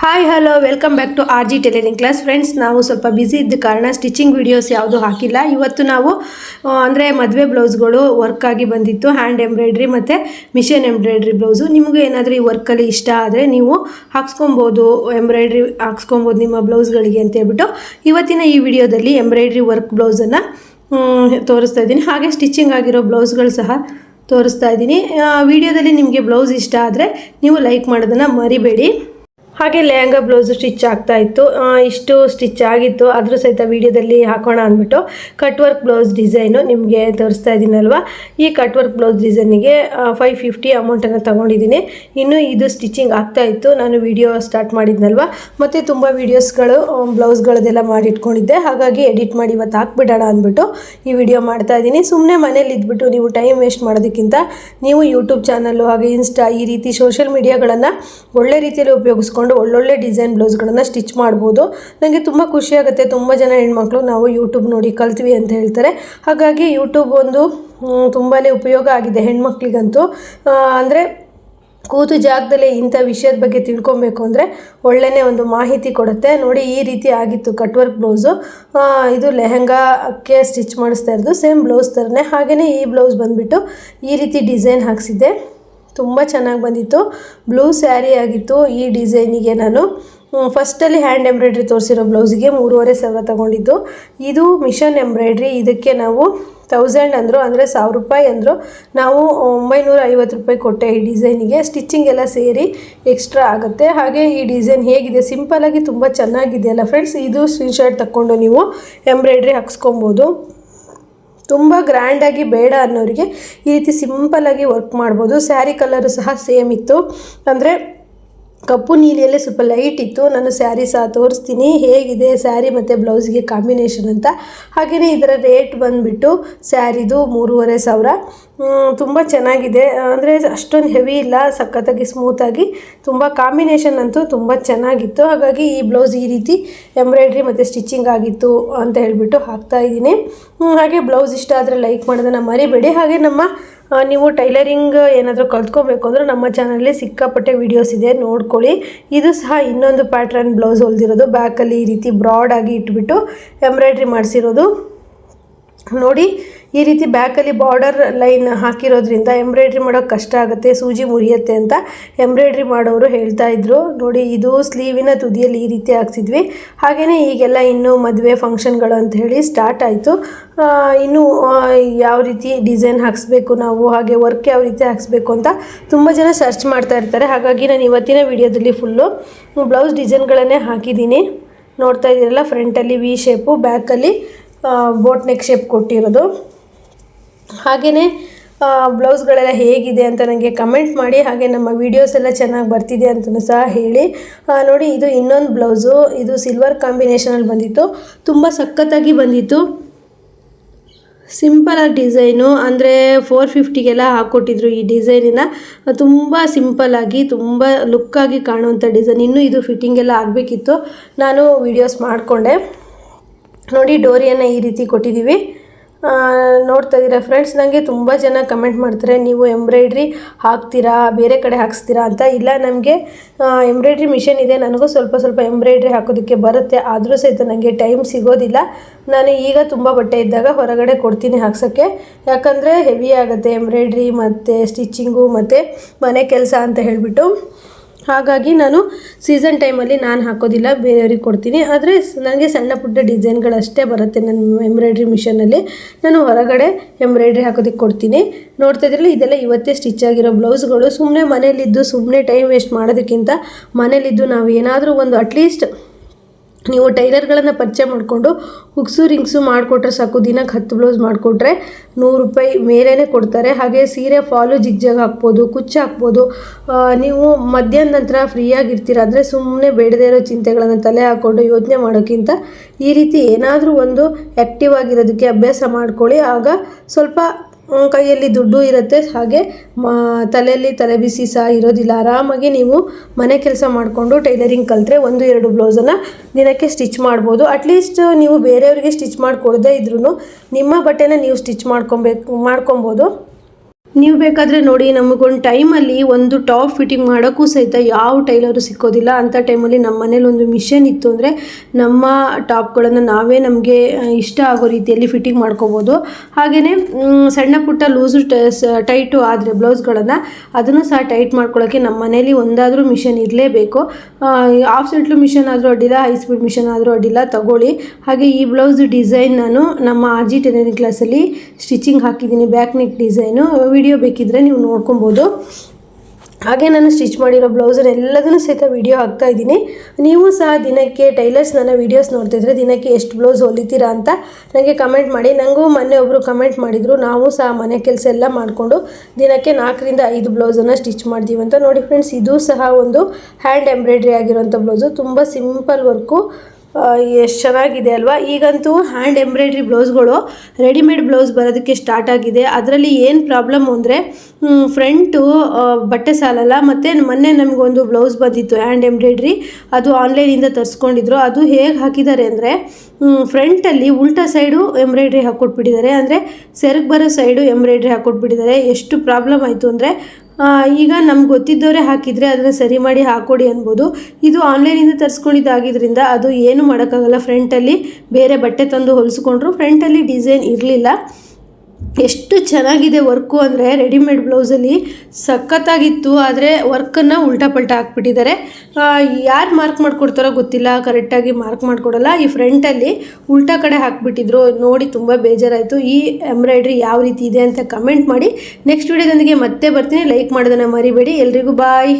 Hi hello welcome back to R G tailoring class friends ನಾವು ಸ್ವಲ್ಪ busy ಇದ್ದ ಕಾರಣ ಸ್ಟಿಚಿಂಗ್ ವೀಡಿಯೋಸ್ ಯಾವುದು ಹಾಕಿಲ್ಲ. ಇವತ್ತು ನಾವು ಅಂದರೆ ಮದುವೆ ಬ್ಲೌಸ್ಗಳು ವರ್ಕ್ ಆಗಿ ಬಂದಿತ್ತು. ಹ್ಯಾಂಡ್ ಎಂಬ್ರಾಯ್ಡ್ರಿ ಮತ್ತು ಮಿಷನ್ ಎಂಬ್ರಾಯ್ಡ್ರಿ ಬ್ಲೌಸು ನಿಮಗೆ ಏನಾದರೂ ಈ ವರ್ಕಲ್ಲಿ ಇಷ್ಟ ಆದರೆ ನೀವು ಹಾಕ್ಸ್ಕೊಬೋದು ಎಂಬ್ರಾಯ್ಡ್ರಿ ಹಾಕ್ಸ್ಕೊಬೋದು ನಿಮ್ಮ ಬ್ಲೌಸ್ಗಳಿಗೆ ಅಂತ ಹೇಳ್ಬಿಟ್ಟು ಇವತ್ತಿನ ಈ ವಿಡಿಯೋದಲ್ಲಿ ಎಂಬ್ರಾಯ್ಡ್ರಿ ವರ್ಕ್ ಬ್ಲೌಸನ್ನು ತೋರಿಸ್ತಾ ಇದ್ದೀನಿ. ಹಾಗೆ ಸ್ಟಿಚಿಂಗ್ ಆಗಿರೋ ಬ್ಲೌಸ್ಗಳು ಸಹ ತೋರಿಸ್ತಾ ಇದ್ದೀನಿ. ವಿಡಿಯೋದಲ್ಲಿ ನಿಮಗೆ ಬ್ಲೌಸ್ ಇಷ್ಟ ಆದರೆ ನೀವು ಲೈಕ್ ಮಾಡೋದನ್ನು ಮರಿಬೇಡಿ. ಹಾಗೆ ಲೆಹಂಗಾ ಬ್ಲೌಸು ಸ್ಟಿಚ್ ಆಗ್ತಾ ಇತ್ತು. ಇಷ್ಟು ಸ್ಟಿಚ್ ಆಗಿತ್ತು. ಅದ್ರ ಸಹಿತ ವಿಡಿಯೋದಲ್ಲಿ ಹಾಕೋಣ ಅಂದ್ಬಿಟ್ಟು ಕಟ್ ವರ್ಕ್ ಬ್ಲೌಸ್ ಡಿಸೈನು ನಿಮಗೆ ತೋರಿಸ್ತಾ ಇದ್ದೀನಲ್ವ? ಈ ಕಟ್ ವರ್ಕ್ ಬ್ಲೌಸ್ ಡಿಸೈನಿಗೆ ಫೈವ್ ಫಿಫ್ಟಿ ಅಮೌಂಟನ್ನು ತೊಗೊಂಡಿದ್ದೀನಿ. ಇನ್ನು ಇದು ಸ್ಟಿಚಿಂಗ್ ಆಗ್ತಾ ಇತ್ತು. ನಾನು ವಿಡಿಯೋ ಸ್ಟಾರ್ಟ್ ಮಾಡಿದ್ನಲ್ವ? ಮತ್ತು ತುಂಬ ವೀಡಿಯೋಸ್ಗಳು ಬ್ಲೌಸ್ಗಳದೆಲ್ಲ ಮಾಡಿಟ್ಕೊಂಡಿದ್ದೆ. ಹಾಗಾಗಿ ಎಡಿಟ್ ಮಾಡಿ ಇವತ್ತು ಹಾಕ್ಬಿಡೋಣ ಅಂದ್ಬಿಟ್ಟು ಈ ವಿಡಿಯೋ ಮಾಡ್ತಾ ಇದ್ದೀನಿ. ಸುಮ್ಮನೆ ಮನೇಲಿ ಇದ್ಬಿಟ್ಟು ನೀವು ಟೈಮ್ ವೇಸ್ಟ್ ಮಾಡೋದಕ್ಕಿಂತ ನೀವು ಯೂಟ್ಯೂಬ್ ಚಾನಲ್ಲು ಹಾಗೆ ಇನ್ಸ್ಟಾ ಈ ರೀತಿ ಸೋಷಿಯಲ್ ಮೀಡಿಯಾಗಳನ್ನು ಒಳ್ಳೆ ರೀತಿಯಲ್ಲಿ ಉಪಯೋಗಿಸ್ಕೊಂಡು ಒಳ್ಳೊಳ್ಳೆ ಡಿಸೈನ್ ಬ್ಲೌಸ್ಗಳನ್ನು ಸ್ಟಿಚ್ ಮಾಡ್ಬೋದು. ನನಗೆ ತುಂಬ ಖುಷಿಯಾಗುತ್ತೆ ತುಂಬ ಜನ ಹೆಣ್ಮಕ್ಳು ನಾವು ಯೂಟ್ಯೂಬ್ ನೋಡಿ ಕಲ್ತ್ವಿ ಅಂತ ಹೇಳ್ತಾರೆ. ಹಾಗಾಗಿ ಯೂಟ್ಯೂಬ್ ಒಂದು ತುಂಬಾ ಉಪಯೋಗ ಆಗಿದೆ ಹೆಣ್ಮಕ್ಳಿಗಂತೂ. ಅಂದರೆ ಕೂತು ಜಾಗದಲ್ಲೇ ಇಂಥ ವಿಷಯದ ಬಗ್ಗೆ ತಿಳ್ಕೊಬೇಕು ಅಂದರೆ ಒಳ್ಳೆಯ ಒಂದು ಮಾಹಿತಿ ಕೊಡುತ್ತೆ. ನೋಡಿ ಈ ರೀತಿ ಆಗಿತ್ತು ಕಟ್ ವರ್ಕ್ ಬ್ಲೌಸು ಇದು ಲೆಹೆಂಗಾಕ್ಕೆ ಸ್ಟಿಚ್ ಮಾಡಿಸ್ತಾ ಇರೋದು. ಸೇಮ್ ಬ್ಲೌಸ್ ಥರನೇ ಹಾಗೆಯೇ ಈ ಬ್ಲೌಸ್ ಬಂದುಬಿಟ್ಟು ಈ ರೀತಿ ಡಿಸೈನ್ ಹಾಕ್ಸಿದ್ದೆ. ತುಂಬ ಚೆನ್ನಾಗಿ ಬಂದಿತ್ತು. ಬ್ಲೂ ಸ್ಯಾರಿ ಆಗಿತ್ತು. ಈ ಡಿಸೈನಿಗೆ ನಾನು ಫಸ್ಟಲ್ಲಿ ಹ್ಯಾಂಡ್ ಎಂಬ್ರಾಯ್ಡ್ರಿ ತೋರಿಸಿರೋ ಬ್ಲೌಸಿಗೆ ಮೂರುವರೆ ಸಾವಿರ ತಗೊಂಡಿದ್ದು. ಇದು ಮಿಷನ್ ಎಂಬ್ರಾಯ್ಡ್ರಿ. ಇದಕ್ಕೆ ನಾವು ತೌಸಂಡ್ ಅಂದರು, ಅಂದರೆ ಸಾವಿರ ರೂಪಾಯಿ ಅಂದರು. ನಾವು ಒಂಬೈನೂರ ಐವತ್ತು ರೂಪಾಯಿ ಕೊಟ್ಟೆ ಈ ಡಿಸೈನಿಗೆ. ಸ್ಟಿಚಿಂಗ್ ಎಲ್ಲ ಸೇರಿ ಎಕ್ಸ್ಟ್ರಾ ಆಗುತ್ತೆ. ಹಾಗೆ ಈ ಡಿಸೈನ್ ಹೇಗಿದೆ? ಸಿಂಪಲಾಗಿ ತುಂಬ ಚೆನ್ನಾಗಿದೆಯಲ್ಲ ಫ್ರೆಂಡ್ಸ್? ಇದು ಸ್ಕ್ರೀನ್ಶಾಟ್ ತಗೊಂಡು ನೀವು ಎಂಬ್ರಾಯ್ಡ್ರಿ ಹಾಕ್ಸ್ಕೊಬೋದು. ತುಂಬ ಗ್ರ್ಯಾಂಡಾಗಿ ಬೇಡ ಅನ್ನೋರಿಗೆ ಈ ರೀತಿ ಸಿಂಪಲ್ಲಾಗಿ ವರ್ಕ್ ಮಾಡ್ಬೋದು. ಸ್ಯಾರಿ ಕಲರು ಸಹ ಸೇಮ್ ಇತ್ತು. ಅಂದರೆ ಕಪ್ಪು ನೀಲಿಯಲ್ಲೇ ಸ್ವಲ್ಪ ಲೈಟ್ ಇತ್ತು. ನಾನು ಸ್ಯಾರಿ ಸಹ ತೋರಿಸ್ತೀನಿ. ಹೇಗಿದೆ ಸ್ಯಾರಿ ಮತ್ತು ಬ್ಲೌಸ್ಗೆ ಕಾಂಬಿನೇಷನ್ ಅಂತ. ಹಾಗೆಯೇ ಇದರ ರೇಟ್ ಬಂದುಬಿಟ್ಟು ಸ್ಯಾರಿದು ಮೂರುವರೆ ಸಾವಿರ. ತುಂಬ ಚೆನ್ನಾಗಿದೆ. ಅಂದರೆ ಅಷ್ಟೊಂದು ಹೆವಿ ಇಲ್ಲ, ಸಖತ್ತಾಗಿ ಸ್ಮೂತಾಗಿ ತುಂಬ ಕಾಂಬಿನೇಷನ್ ಅಂತೂ ತುಂಬ ಚೆನ್ನಾಗಿತ್ತು. ಹಾಗಾಗಿ ಈ ಬ್ಲೌಸ್ ಈ ರೀತಿ ಎಂಬ್ರಾಯ್ಡ್ರಿ ಮತ್ತು ಸ್ಟಿಚಿಂಗ್ ಆಗಿತ್ತು ಅಂತ ಹೇಳಿಬಿಟ್ಟು ಹಾಕ್ತಾ ಇದ್ದೀನಿ. ಹಾಗೆ ಬ್ಲೌಸ್ ಇಷ್ಟ ಆದರೆ ಲೈಕ್ ಮಾಡೋದನ್ನು ಮರಿಬೇಡಿ. ಹಾಗೆ ನಮ್ಮ ನೀವು ಟೈಲರಿಂಗ್ ಏನಾದರೂ ಕಲ್ತ್ಕೊಬೇಕು ಅಂದರೆ ನಮ್ಮ ಚಾನಲಲ್ಲಿ ಸಿಕ್ಕಾಪಟ್ಟೆ ವೀಡಿಯೋಸ್ ಇದೆ, ನೋಡ್ಕೊಳ್ಳಿ. ಇದು ಸಹ ಇನ್ನೊಂದು ಪ್ಯಾಟ್ರನ್ ಬ್ಲೌಸ್ ಹೊಲ್ದಿರೋದು. ಬ್ಯಾಕಲ್ಲಿ ಈ ರೀತಿ ಬ್ರಾಡಾಗಿ ಇಟ್ಬಿಟ್ಟು ಎಂಬ್ರಾಯ್ಡ್ರಿ ಮಾಡಿಸಿರೋದು. ನೋಡಿ, ಈ ರೀತಿ ಬ್ಯಾಕಲ್ಲಿ ಬಾರ್ಡರ್ ಲೈನ್ ಹಾಕಿರೋದ್ರಿಂದ ಎಂಬ್ರಾಯ್ಡ್ರಿ ಮಾಡೋಕೆ ಕಷ್ಟ ಆಗುತ್ತೆ, ಸೂಜಿ ಮುರಿಯುತ್ತೆ ಅಂತ ಎಂಬ್ರಾಯ್ಡ್ರಿ ಮಾಡೋರು ಹೇಳ್ತಾ ಇದ್ರು. ನೋಡಿ, ಇದು ಸ್ಲೀವಿನ ತುದಿಯಲ್ಲಿ ಈ ರೀತಿ ಹಾಕ್ಸಿದ್ವಿ. ಹಾಗೆಯೇ ಈಗೆಲ್ಲ ಇನ್ನೂ ಮದುವೆ ಫಂಕ್ಷನ್ಗಳು ಅಂತ ಹೇಳಿ ಸ್ಟಾರ್ಟ್ ಆಯಿತು. ಇನ್ನೂ ಯಾವ ರೀತಿ ಡಿಸೈನ್ ಹಾಕಿಸ್ಬೇಕು ನಾವು, ಹಾಗೆ ವರ್ಕ್ ಯಾವ ರೀತಿ ಹಾಕಿಸ್ಬೇಕು ಅಂತ ತುಂಬ ಜನ ಸರ್ಚ್ ಮಾಡ್ತಾ ಇರ್ತಾರೆ. ಹಾಗಾಗಿ ನಾನು ಇವತ್ತಿನ ವಿಡಿಯೋದಲ್ಲಿ ಫುಲ್ಲು ಬ್ಲೌಸ್ ಡಿಸೈನ್ಗಳನ್ನೇ ಹಾಕಿದ್ದೀನಿ. ನೋಡ್ತಾ ಇದ್ದೀರಲ್ಲ, ಫ್ರಂಟಲ್ಲಿ ವಿ ಶೇಪು ಬ್ಯಾಕಲ್ಲಿ ಬೋಟ್ ನೆಕ್ ಶೇಪ್ ಕೊಟ್ಟಿರೋದು. ಹಾಗೆಯೇ ಬ್ಲೌಸ್ಗಳೆಲ್ಲ ಹೇಗಿದೆ ಅಂತ ನನಗೆ ಕಮೆಂಟ್ ಮಾಡಿ, ಹಾಗೆ ನಮ್ಮ ವೀಡಿಯೋಸ್ ಎಲ್ಲ ಚೆನ್ನಾಗಿ ಬರ್ತಿದೆ ಅಂತಲೂ ಸಹ ಹೇಳಿ. ನೋಡಿ, ಇದು ಇನ್ನೊಂದು ಬ್ಲೌಸು. ಇದು ಸಿಲ್ವರ್ ಕಾಂಬಿನೇಷನಲ್ಲಿ ಬಂದಿತ್ತು. ತುಂಬ ಸಖತ್ತಾಗಿ ಬಂದಿತ್ತು. ಸಿಂಪಲಾಗಿ ಡಿಸೈನು ಅಂದರೆ ಫೋರ್ ಫಿಫ್ಟಿಗೆಲ್ಲ ಹಾಕ್ಕೊಟ್ಟಿದ್ರು ಈ ಡಿಸೈನಿನ ತುಂಬ ಸಿಂಪಲ್ಲಾಗಿ ತುಂಬ ಲುಕ್ಕಾಗಿ ಕಾಣುವಂಥ ಡಿಸೈನ್ ಇನ್ನೂ ಇದು ಫಿಟ್ಟಿಂಗ್ ಎಲ್ಲ ಆಗಬೇಕಿತ್ತು. ನಾನು ವೀಡಿಯೋಸ್ ಮಾಡಿಕೊಂಡೆ. ನೋಡಿ ಡೋರಿಯನ್ನು ಈ ರೀತಿ ಕೊಟ್ಟಿದ್ದೀವಿ. ನೋಡ್ತಾ ಇದ್ದೀರಾ ಫ್ರೆಂಡ್ಸ್ ನನಗೆ ತುಂಬ ಜನ ಕಮೆಂಟ್ ಮಾಡ್ತಾರೆ, ನೀವು ಎಂಬ್ರಾಯ್ಡ್ರಿ ಹಾಕ್ತೀರಾ, ಬೇರೆ ಕಡೆ ಹಾಕ್ಸ್ತೀರಾ ಅಂತ? ಇಲ್ಲ, ನಮಗೆ ಎಂಬ್ರಾಯ್ಡ್ರಿ ಮಿಷನ್ ಇದೆ, ನನಗೂ ಸ್ವಲ್ಪ ಸ್ವಲ್ಪ ಎಂಬ್ರಾಯ್ಡ್ರಿ ಹಾಕೋದಕ್ಕೆ ಬರುತ್ತೆ, ಆದರೂ ಸಹಿತ ನನಗೆ ಟೈಮ್ ಸಿಗೋದಿಲ್ಲ. ನಾನು ಈಗ ತುಂಬ ಬಟ್ಟೆ ಇದ್ದಾಗ ಹೊರಗಡೆ ಕೊಡ್ತೀನಿ ಹಾಕ್ಸೋಕ್ಕೆ. ಯಾಕಂದರೆ ಹೆವಿ ಆಗುತ್ತೆ ಎಂಬ್ರಾಯ್ಡ್ರಿ ಮತ್ತು ಸ್ಟಿಚ್ಚಿಂಗು ಮತ್ತು ಮನೆ ಕೆಲಸ ಅಂತ ಹೇಳಿಬಿಟ್ಟು. ಹಾಗಾಗಿ ನಾನು ಸೀಸನ್ ಟೈಮಲ್ಲಿ ನಾನು ಹಾಕೋದಿಲ್ಲ, ಬೇರೆಯವ್ರಿಗೆ ಕೊಡ್ತೀನಿ. ಆದರೆ ನನಗೆ ಸಣ್ಣ ಪುಟ್ಟ ಡಿಸೈನ್ಗಳಷ್ಟೇ ಬರುತ್ತೆ ನನ್ನ ಎಂಬ್ರಾಯ್ಡ್ರಿ ಮಿಷನಲ್ಲಿ ನಾನು ಹೊರಗಡೆ ಎಂಬ್ರಾಯ್ಡ್ರಿ ಹಾಕೋದಕ್ಕೆ ಕೊಡ್ತೀನಿ. ನೋಡ್ತಾ ಇದ್ರಲ್ಲಿ ಇದೆಲ್ಲ ಇವತ್ತೇ ಸ್ಟಿಚ್ ಆಗಿರೋ ಬ್ಲೌಸ್ಗಳು ಸುಮ್ಮನೆ ಮನೇಲಿದ್ದು ಸುಮ್ಮನೆ ಟೈಮ್ ವೇಸ್ಟ್ ಮಾಡೋದಕ್ಕಿಂತ ಮನೇಲಿದ್ದು ನಾವು ಏನಾದರೂ ಒಂದು ಅಟ್ಲೀಸ್ಟ್ ನೀವು ಟೈಲರ್ಗಳನ್ನು ಪರಿಚಯ ಮಾಡಿಕೊಂಡು ಹುಕ್ಸು ರಿಂಗ್ಸು ಮಾಡಿಕೊಟ್ರೆ ಸಾಕು, ದಿನಕ್ಕೆ ಹತ್ತು ಬ್ಲೌಸ್ ಮಾಡಿಕೊಟ್ರೆ ನೂರು ರೂಪಾಯಿ ಮೇಲೇ ಕೊಡ್ತಾರೆ. ಹಾಗೆ ಸೀರೆ, ಫಾಲು, ಜಿಗ್ಜಾಗ್ ಹಾಕ್ಬೋದು, ಕುಚ್ಚು ಹಾಕ್ಬೋದು. ನೀವು ಮಧ್ಯಾಹ್ನ ನಂತರ ಫ್ರೀಯಾಗಿರ್ತೀರ ಅಂದರೆ ಸುಮ್ಮನೆ ಬೇಡದೇ ಇರೋ ಚಿಂತೆಗಳನ್ನು ತಲೆ ಹಾಕ್ಕೊಂಡು ಯೋಚನೆ ಮಾಡೋಕ್ಕಿಂತ ಈ ರೀತಿ ಏನಾದರೂ ಒಂದು ಆ್ಯಕ್ಟಿವ್ ಆಗಿರೋದಕ್ಕೆ ಅಭ್ಯಾಸ ಮಾಡ್ಕೊಳ್ಳಿ. ಆಗ ಸ್ವಲ್ಪ ಕೈಯಲ್ಲಿ ದುಡ್ಡು ಇರುತ್ತೆ. ಹಾಗೆ ಮ, ತಲೆಯಲ್ಲಿ ತಲೆ ಬಿಸಿ ಸಹ ಇರೋದಿಲ್ಲ. ಆರಾಮಾಗಿ ನೀವು ಮನೆ ಕೆಲಸ ಮಾಡಿಕೊಂಡು ಟೈಲರಿಂಗ್ ಕಲಿತ್ರೆ ಒಂದು, ಎರಡು ಬ್ಲೌಸನ್ನು ದಿನಕ್ಕೆ ಸ್ಟಿಚ್ ಮಾಡ್ಬೋದು. ಅಟ್ಲೀಸ್ಟ್ ನೀವು ಬೇರೆಯವರಿಗೆ ಸ್ಟಿಚ್ ಮಾಡಿಕೊಡದೇ ಇದ್ರೂ ನಿಮ್ಮ ಬಟ್ಟೆನ ನೀವು ಸ್ಟಿಚ್ ಮಾಡ್ಕೊಬೇಕು ಮಾಡ್ಕೊಬೋದು. ನೀವು ಬೇಕಾದರೆ ನೋಡಿ, ನಮಗೊಂದು ಟೈಮಲ್ಲಿ ಒಂದು ಟಾಪ್ ಫಿಟ್ಟಿಂಗ್ ಮಾಡೋಕ್ಕೂ ಸಹಿತ ಯಾವ ಟೈಲರು ಸಿಕ್ಕೋದಿಲ್ಲ. ಅಂಥ ಟೈಮಲ್ಲಿ ನಮ್ಮ ಮನೇಲಿ ಒಂದು ಮಿಷನ್ ಇತ್ತು ಅಂದರೆ ನಮ್ಮ ಟಾಪ್ಗಳನ್ನು ನಾವೇ ನಮಗೆ ಇಷ್ಟ ಆಗೋ ರೀತಿಯಲ್ಲಿ ಫಿಟ್ಟಿಂಗ್ ಮಾಡ್ಕೋಬೋದು. ಹಾಗೆಯೇ ಸಣ್ಣ ಪುಟ್ಟ ಲೂಸು ಟೈಟು ಆದರೆ ಬ್ಲೌಸ್ಗಳನ್ನು ಅದನ್ನು ಸಹ ಟೈಟ್ ಮಾಡ್ಕೊಳ್ಳೋಕ್ಕೆ ನಮ್ಮ ಮನೇಲಿ ಒಂದಾದರೂ ಮಿಷನ್ ಇರಲೇಬೇಕು. ಆಫ್ ಸೆಟ್ಲು ಮಿಷನ್ ಆದರೂ ಅಡ್ಡಿಲ್ಲ, ಹೈ ಸ್ಪೀಡ್ ಮಿಷನ್ ಆದರೂ ಅಡ್ಡಿಲ್ಲ, ತಗೊಳ್ಳಿ. ಹಾಗೆ ಈ ಬ್ಲೌಸ್ ಡಿಸೈನ್ ನಾನು ನಮ್ಮ ಆರ್ ಜಿ ಟೆಲರಿಂಗ್ ಕ್ಲಾಸಲ್ಲಿ ಸ್ಟಿಚಿಂಗ್ ಹಾಕಿದ್ದೀನಿ ಬ್ಯಾಕ್ ನೆಕ್ ಡಿಸೈನು. ವಿಡಿಯೋ ಬೇಕಿದ್ದರೆ ನೀವು ನೋಡ್ಕೊಬೋದು. ಹಾಗೆ ನಾನು ಸ್ಟಿಚ್ ಮಾಡಿರೋ ಬ್ಲೌಸರ್ ಎಲ್ಲದನ್ನು ಸಹಿತ ವಿಡಿಯೋ ಹಾಕ್ತಾ ಇದ್ದೀನಿ. ನೀವು ಸಹ ದಿನಕ್ಕೆ ಟೈಲರ್ಸ್ ನನ್ನ ವೀಡಿಯೋಸ್ ನೋಡ್ತಿದ್ರೆ ದಿನಕ್ಕೆ ಎಷ್ಟು ಬ್ಲೌಸ್ ಹೊಲಿತೀರಾ ಅಂತ ನನಗೆ ಕಮೆಂಟ್ ಮಾಡಿ. ನನಗೂ ಮೊನ್ನೆ ಒಬ್ಬರು ಕಮೆಂಟ್ ಮಾಡಿದರು, ನಾವು ಸಹ ಮನೆ ಕೆಲಸ ಎಲ್ಲ ಮಾಡಿಕೊಂಡು ದಿನಕ್ಕೆ ನಾಲ್ಕರಿಂದ ಐದು ಬ್ಲೌಸನ್ನು ಸ್ಟಿಚ್ ಮಾಡ್ತೀವಿ ಅಂತ. ನೋಡಿ ಫ್ರೆಂಡ್ಸ್, ಇದು ಸಹ ಒಂದು ಹ್ಯಾಂಡ್ ಎಂಬ್ರಾಯ್ಡ್ರಿ ಆಗಿರೋಂಥ ಬ್ಲೌಸು. ತುಂಬ ಸಿಂಪಲ್ ವರ್ಕು. ಎಷ್ಟು ಚೆನ್ನಾಗಿದೆ ಅಲ್ವಾ? ಈಗಂತೂ ಹ್ಯಾಂಡ್ ಎಂಬ್ರಾಯ್ಡ್ರಿ ಬ್ಲೌಸ್ಗಳು ರೆಡಿಮೇಡ್ ಬ್ಲೌಸ್ ಬರೋದಕ್ಕೆ ಸ್ಟಾರ್ಟ್ ಆಗಿದೆ. ಅದರಲ್ಲಿ ಏನು ಪ್ರಾಬ್ಲಮ್ ಅಂದರೆ ಫ್ರಂಟು ಬಟ್ಟೆ ಸಾಲಲ್ಲ, ಮತ್ತು ಮೊನ್ನೆ ನಮಗೊಂದು ಬ್ಲೌಸ್ ಬಂದಿತ್ತು ಹ್ಯಾಂಡ್ ಎಂಬ್ರಾಯ್ಡ್ರಿ ಅದು ಆನ್ಲೈನಿಂದ ತರಿಸ್ಕೊಂಡಿದ್ರು. ಅದು ಹೇಗೆ ಹಾಕಿದ್ದಾರೆ ಅಂದರೆ ಫ್ರಂಟಲ್ಲಿ ಉಲ್ಟಾ ಸೈಡು ಎಂಬ್ರಾಯ್ಡ್ರಿ ಹಾಕ್ಕೊಟ್ಬಿಟ್ಟಿದ್ದಾರೆ ಅಂದರೆ, ಸೆರಗು ಬರೋ ಸೈಡು ಎಂಬ್ರಾಯ್ಡ್ರಿ ಹಾಕ್ಕೊಟ್ಬಿಟ್ಟಿದ್ದಾರೆ ಎಷ್ಟು ಪ್ರಾಬ್ಲಮ್ ಆಯಿತು ಅಂದರೆ ಈಗ ನಮ್ಗೆ ಗೊತ್ತಿದ್ದವರೇ ಹಾಕಿದರೆ ಅದನ್ನು ಸರಿ ಮಾಡಿ ಹಾಕ್ಕೊಡಿ ಅನ್ಬೋದು. ಇದು ಆನ್ಲೈನಿಂದ ತರಿಸ್ಕೊಂಡಿದ್ದಾಗಿದ್ದರಿಂದ ಅದು ಏನು ಮಾಡೋಕ್ಕಾಗಲ್ಲ. ಫ್ರಂಟಲ್ಲಿ ಬೇರೆ ಬಟ್ಟೆ ತಂದು ಹೊಲಿಸ್ಕೊಂಡ್ರು ಫ್ರಂಟಲ್ಲಿ ಡಿಸೈನ್ ಇರಲಿಲ್ಲ. ಎಷ್ಟು ಚೆನ್ನಾಗಿದೆ ವರ್ಕು ಅಂದರೆ ರೆಡಿಮೇಡ್ ಬ್ಲೌಸಲ್ಲಿ ಸಖತ್ತಾಗಿತ್ತು, ಆದರೆ ವರ್ಕನ್ನು ಉಲ್ಟಾ ಪಲ್ಟಾ ಹಾಕ್ಬಿಟ್ಟಿದ್ದಾರೆ. ಯಾರು ಮಾರ್ಕ್ ಮಾಡಿಕೊಡ್ತಾರೋ ಗೊತ್ತಿಲ್ಲ ಕರೆಕ್ಟಾಗಿ ಮಾರ್ಕ್ ಮಾಡಿಕೊಡಲ್ಲ. ಈ ಫ್ರಂಟಲ್ಲಿ ಉಲ್ಟಾ ಕಡೆ ಹಾಕ್ಬಿಟ್ಟಿದ್ರು. ನೋಡಿ, ತುಂಬ ಬೇಜಾರಾಯಿತು. ಈ ಎಂಬ್ರಾಯ್ಡ್ರಿ ಯಾವ ರೀತಿ ಇದೆ ಅಂತ ಕಮೆಂಟ್ ಮಾಡಿ. ನೆಕ್ಸ್ಟ್ ವಿಡಿಯೋದೊಂದಿಗೆ ಮತ್ತೆ ಬರ್ತೀನಿ. ಲೈಕ್ ಮಾಡೋದನ್ನು ಮರಿಬೇಡಿ. ಎಲ್ರಿಗೂ ಬಾಯ್